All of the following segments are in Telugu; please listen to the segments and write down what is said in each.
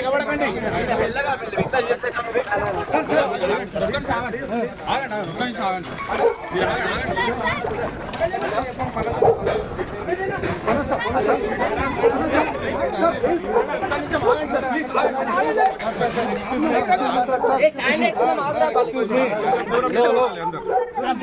కబడకండి కబడకండి సార్ సార్ సార్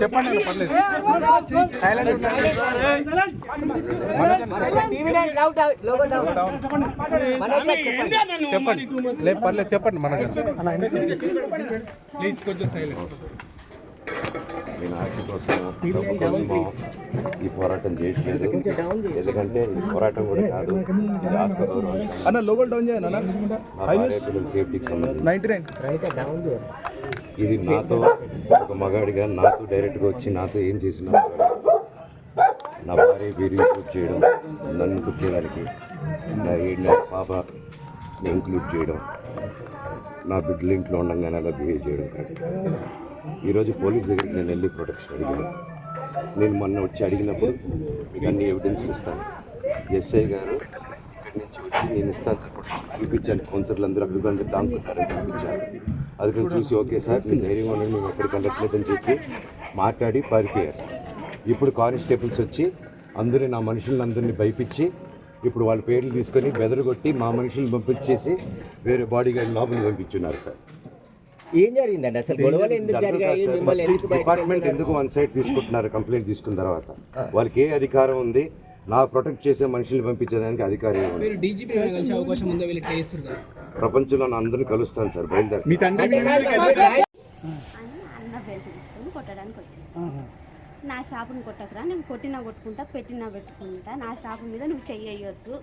చెప్పండి లేదు పర్లేదు చెప్పండి మనకు ప్లీజ్ కొంచెం సైలెంట్ నేను ఆస్తి కోసం ఈ పోరాటం చేయట్లేదు ఎందుకంటే ఈ పోరాటం కూడా కాదు. ఇది ఆత్మ గౌరవం. అన్న లోగల్ డౌన్ చేయండి అన్న. మా భార్య పిల్లల సేఫ్టీకి సంబంధించి. ఇది నాతో ఒక మగాడిగా నాతో డైరెక్ట్గా వచ్చి నాతో ఏం చేసినా నా భార్య వీరి ఇంక్లూడ్ చేయడం నన్ను చేయడానికి నా ఏడు నెలల పాప ఇంక్లూడ్ చేయడం నా బిడ్డలు ఇంట్లో ఉండగానే అలా బిహేవ్ చేయడం కాదు. ఈరోజు పోలీస్ దగ్గరికి నేను వెళ్ళి ప్రొటెక్షన్ అడిగాను. నేను మొన్న వచ్చి అడిగినప్పుడు మీకు అన్ని ఎవిడెన్స్ ఇస్తాను. ఎస్ఐ గారు ఇక్కడి నుంచి వచ్చి నేను ఇస్తాను సార్ ప్రొటెక్షన్ చూపించాను. కౌన్సిలర్లు అందరూ అక్కడికి అందరూ దాంకున్నారని చూపించాను అది కూడా చూసి ఓకే సార్ నేను ధైర్యంగా ఉండండి మేము ఎక్కడికి వెళ్ళట్లేదని చెప్పి మాట్లాడి పారిపోయారు. ఇప్పుడు కానిస్టేబుల్స్ వచ్చి అందరూ నా మనుషులందరినీ భయపించి ఇప్పుడు వాళ్ళ పేర్లు తీసుకొని బెదరగొట్టి మా మనుషులను పంపించేసి వేరే బాడీ గార్డ్ లోపలికి పంపించున్నారు సార్. ఏం జరిగిందండి? అసలు గొడవలు ఎందుకు జరిగాయి? మిమ్మల్ని ఎందుకు బయటకు డిపార్ట్మెంట్ ఎందుకు వన్ సైడ్ తీసుకుంటున్నారు? కంప్లైంట్ తీసుకున్న తర్వాత. వాళ్ళకి ఏ అధికారం ఉంది? నా ప్రొటెక్ట్ చేసే మనుషుల్ని పంపించేదానికి అధికారం ఏముంది మీరు డీజీపీ కలిసే అవకాశం ఉందో? వీళ్ళు ఇట్లా చేస్తారు కదా. ప్రపంచంలో నా అందరిని కలుస్తాను సార్ బయలుదేరి మీ తండ్రి అని అన్న తీసుకొని కొట్టడానికి వచ్చింది నా షాపుని కొట్టకురా నేను కొట్టినా కొట్టుకుంటా పెట్టినా పెట్టుకుంటా నా షాపు మీద నువ్వు చెయ్యొద్దు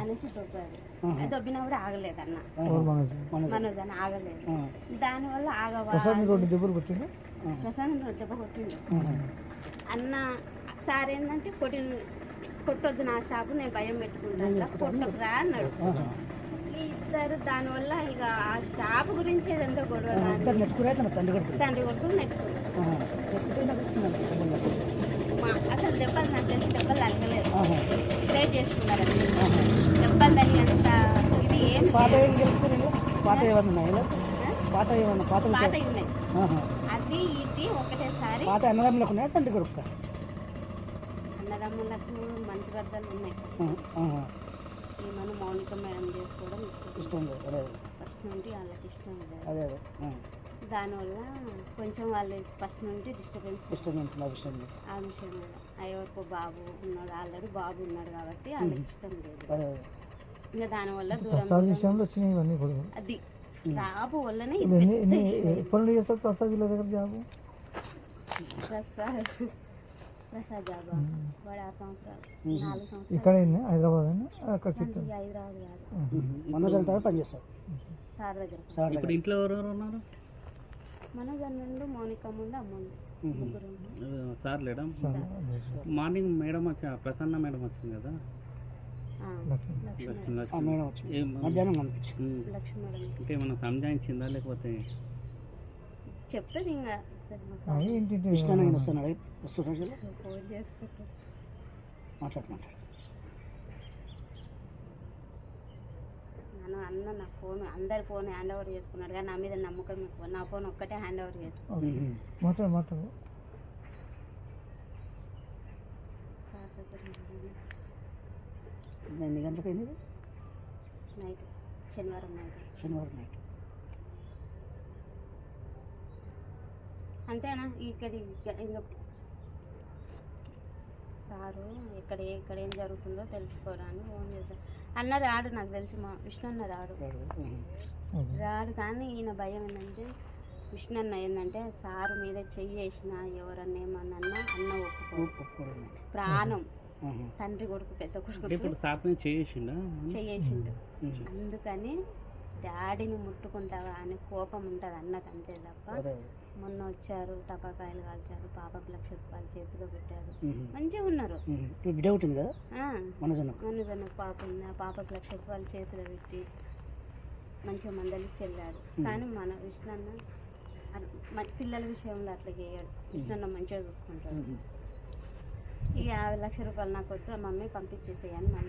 అనేసి దొబ్బారు అది దొబ్బినా కూడా ఆగలేదు అన్న మనోజ్. అని ఆగలేదు. దానివల్ల ఆగవా ప్రసాద్ దెబ్బ కొట్టిండు. అన్న సార్ ఏంటంటే కొట్టి కొట్టొద్దు నా షాపు నేను భయం పెట్టుకుంటా కొట్టకురా అన్నాడు? ఇద్దరు దానివల్ల ఇక ఆ షాప్ గురించి ఏదంతా గొడవ తండ్రి కొడుకు నెట్టుకున్నారు అసలు దెబ్బలు నాకు తెలిసి దెబ్బలు తగ్గలేదు సేవ్ చేసుకున్నారు అన్ని. దెబ్బలు తగినంత ఇది ఏం పాత ఏం గెలుచుకోలేదు పాత ఏమన్నా పాత ఏమన్నా పాత పాత ఉన్నాయి అది ఇది ఒకటేసారి. పాత అన్నదమ్ములకు ఉన్నాయా? తండ్రి కొడుకు అన్నదమ్ములకు మంచి పెద్దలు ఉన్నాయి. ఈమెను మౌనిక మేడం చేసుకోవడం ఇష్టం. ఇష్టం లేదు ఫస్ట్ నుండి వాళ్ళకి ఇష్టం లేదు. అదే అదే. దానివల్ల కొంచెం వాళ్ళు ఫస్ట్ నుండి డిస్టర్బెన్స్ నుంచి నా విషయం లేదు. ఆ విషయం ఎవరికో బాబు ఉన్నాడు ఆల్రెడీ బాబు ఉన్నాడు కాబట్టి వాళ్ళకి ఇష్టం లేదు. ఇంకా దానివల్ల దూరం విషయంలో వచ్చినాయి ఇవన్నీ కూడా అది. జాబు వల్లనే నుండి చేస్తారు ప్రసాద్ వీళ్ళ దగ్గర జాబు? ప్రసాద్. ప్రసాద్ జాబు? వాడు ఆరు సంవత్సరాలు. నాలుగు సంవత్సరాలు. ఇక్కడ హైదరాబాద్ అని అక్కడ హైదరాబాద్ కాదు. మనోజ్ అంటారు పని చేస్తారు సార్ దగ్గర. సార్ ఇప్పుడు దగ్గర. ఇంట్లో ఎవరెవరు ఉన్నారు? మనోజ్ నుండి మౌనిక ముందు అమ్మ ఉంది ముగ్గురు ఉన్నారు. సార్. లేడం మార్నింగ్ మేడం వచ్చి ప్రసన్న మేడం వచ్చింది కదా? అంటే ఏమన్నా సంజాయించిందా లేకపోతే? చెప్తుంది ఇంకా సరే మా ఆ, సార్. ఏంటి ఇష్టం నేను వస్తున్నాడు. మాట్లాడు మాట్లాడు నన్ను అన్న నా ఫోన్ అందరి ఫోన్ హ్యాండ్ ఓవర్ చేసుకున్నాడు కానీ నా మీద నమ్మకం ఎక్కువ. నా ఫోన్ ఒక్కటే హ్యాండ్ ఓవర్ దగ్గర ఎన్ని గంటలకు అయింది? నైట్ శనివారం నైట్. శనివారం నైట్. అంతేనా? ఇక్కడ ఇంకా సారు ఇక్కడ ఇక్కడ ఏం జరుగుతుందో తెలుసుకోరాని ఫోన్ చేద్దాం అన్న రాడు నాకు తెలిసి మా విష్ణు అన్న రాడు. రాడు. కానీ ఈయన భయం ఏంటంటే విష్ణు అన్న ఏంటంటే సారు మీద చెయ్యి వేసిన ఎవరన్నా ఏమన్నా అన్న ఒప్పుకో ఒప్పుకోలేదు ప్రాణం. తండ్రి కొడుకు పెద్ద కొడుకు చేసిండా చెయ్యేసిండు. అందుకని డాడీని ముట్టుకుంటావా అని కోపం ఉంటుంది అన్నకు అంతే తప్ప మొన్న వచ్చారు టపాకాయలు కాల్చారు పాపకు లక్ష రూపాయలు చేతిలో పెట్టాడు. మ్మ్. మంచిగా ఉన్నారు. బిడ్డ పుట్టింది కదా? మనజన్న పాప ఉంది. ఆ పాపకు లక్ష రూపాయలు చేతిలో పెట్టి మంచిగా మందలికి చెల్లాడు. కానీ మన విష్ణన్న పిల్లల విషయంలో అట్లా చేయడు. విష్ణన్న మంచిగా చూసుకుంటాడు. ఇక యాభై లక్ష రూపాయలు నాకు వద్దు మమ్మీ పంపించేసేయని మళ్ళీ